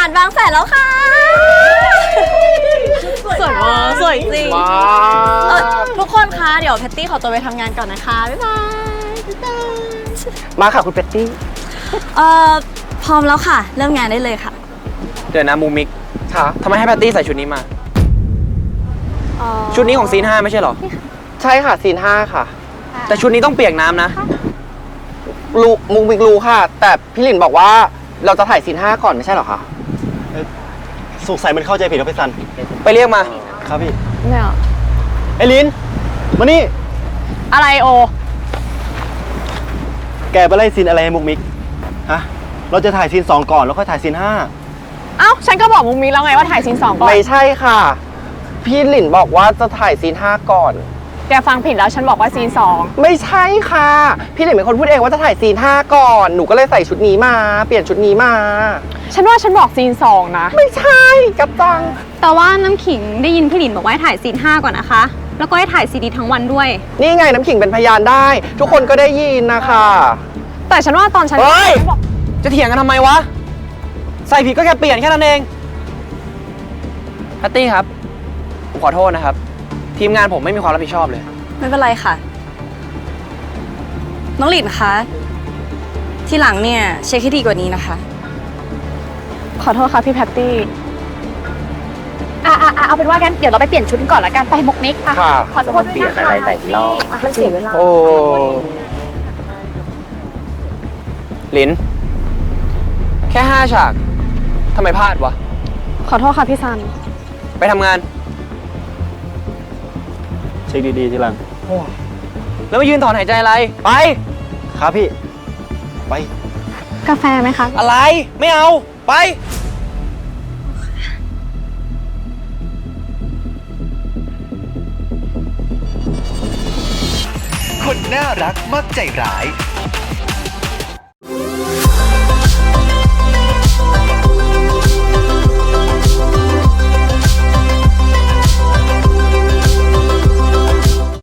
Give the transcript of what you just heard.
าดบางแสนแล้วค่ะ สวยมากสวยจริงว้าเออทุกคนคะ เดี๋ยวแพตตี้ขอตัวไปทำงานก่อนนะคะ บ๊ายบายบ๊ายบายมาค่ะคุณเป็ตตี้ เอ่อพร้อมแล้วค่ะ เริ่มงานได้เลยค่ะ เดี๋ยวนะมูมิกค่ะ ทำไมให้แพตตี้ใส่ชุดนี้มาเอ่อชุดนี้ของซีนห้าไม่ใช่เหรอ ใช่ค่ะซีนห้าค่ะ แต่ชุดนี้ต้องเปียกน้ำนะ รู้มุงมิกรู้ค่ะ แต่พี่หลินบอกว่าเราจะถ่ายซีนห้าก่อนไม่ใช่เหรอคะ สงสัยมันเข้าใจผิดครับพี่ซัน ไปเรียกมา ครับพี่ไม่เอาไอ้ลิน มานี่ อะไรโอ แกไปไล่ซีนอะไรให้มุกมิก ฮะ เราจะถ่ายซีนสองก่อนแล้วค่อยถ่ายซีนห้า เอ้าฉันก็บอกมุกมิกแล้วไงว่าถ่ายซีนสองก่อน ไม่ใช่ค่ะ พี่หลินบอกว่าจะถ่ายซีนห้าก่อน แกฟังผิดแล้วฉันบอกว่าซีนสองไม่ใช่ค่ะ พี่หลินเป็นคนพูดเองว่าจะถ่ายซีนห้าก่อน หนูก็เลยใส่ชุดนี้มา เปลี่ยนชุดนี้มา ฉันว่าฉันบอกซีนสองนะ ไม่ใช่กับตัง แต่ว่าน้ำขิงได้ยินพี่หลินบอกว่าให้ถ่ายซีน5ก่อนนะคะ แล้วก็ให้ถ่ายซีดีทั้งวันด้วย นี่ไงน้ำขิงเป็นพยานได้ ทุกคนก็ได้ยินนะคะแต่ฉันว่าตอนฉันเฮ้ย ฉันบอกจะเถียงกันทำไมวะ ใส่ผิดก็แค่เปลี่ยนแค่นั้นเองแพตตี้ครับ ผมขอโทษนะครับ ทีมงานผมไม่มีความรับผิดชอบเลย ไม่เป็นไรค่ะ น้องหลินคะ ที่หลังเนี่ยเช็คให้ดีกว่านี้นะคะ ขอโทษค่ะพี่แพตตี้อะอะอะเอาเป็นว่ากันเดี๋ยวเราไปเปลี่ยนชุดก่อนละกันไปมุกมิกอะค่ะ ขอโทษด้วยนะคะมันเสียเวลา โอ้ลิน แค่ห้าฉากทำไมพลาดวะ ขอโทษค่ะพี่ซัน ไปทำงาน เช็คดีๆทีหลัง แล้วมายืนถอนหายใจอะไร ไป ครับพี่ ไป กาแฟไหมคะ อะไร ไม่เอา ไป คนน่ารักมักใจร้าย